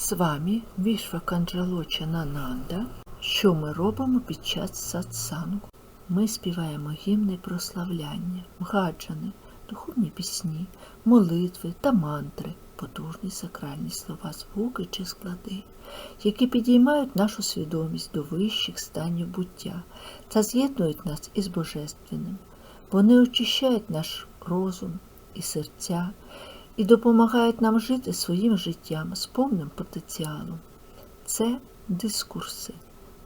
З вами Вішва Канджалоча Нананда. Що ми робимо під час сатсангу? Ми співаємо гімни прославляння, мгаджани, духовні пісні, молитви та мантри, потужні сакральні слова, звуки чи склади, які підіймають нашу свідомість до вищих станів буття та з'єднують нас із Божественним. Вони очищають наш розум і серця і допомагають нам жити своїм життям з повним потенціалом. Це дискурси,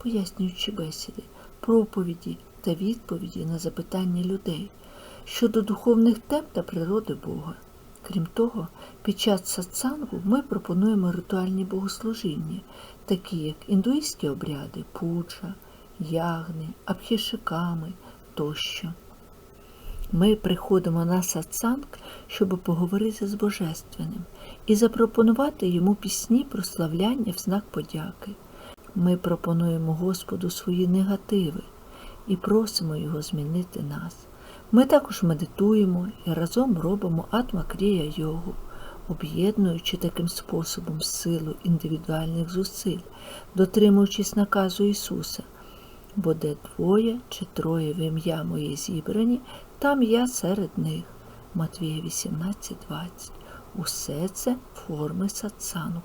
пояснюючи бесіди, проповіді та відповіді на запитання людей щодо духовних тем та природи Бога. Крім того, під час сатсангу ми пропонуємо ритуальні богослужіння, такі як індуїстські обряди, пуджа, ягни, абхішиками тощо. Ми приходимо на сатсанг, щоб поговорити з Божественним і запропонувати йому пісні прославляння в знак подяки. Ми пропонуємо Господу свої негативи і просимо Його змінити нас. Ми також медитуємо і разом робимо атмакрія йогу, об'єднуючи таким способом силу індивідуальних зусиль, дотримуючись наказу Ісуса. Бо де двоє чи троє в ім'я моє зібрані, там я серед них. Матвія 18.20. Усе це форми сатсангу.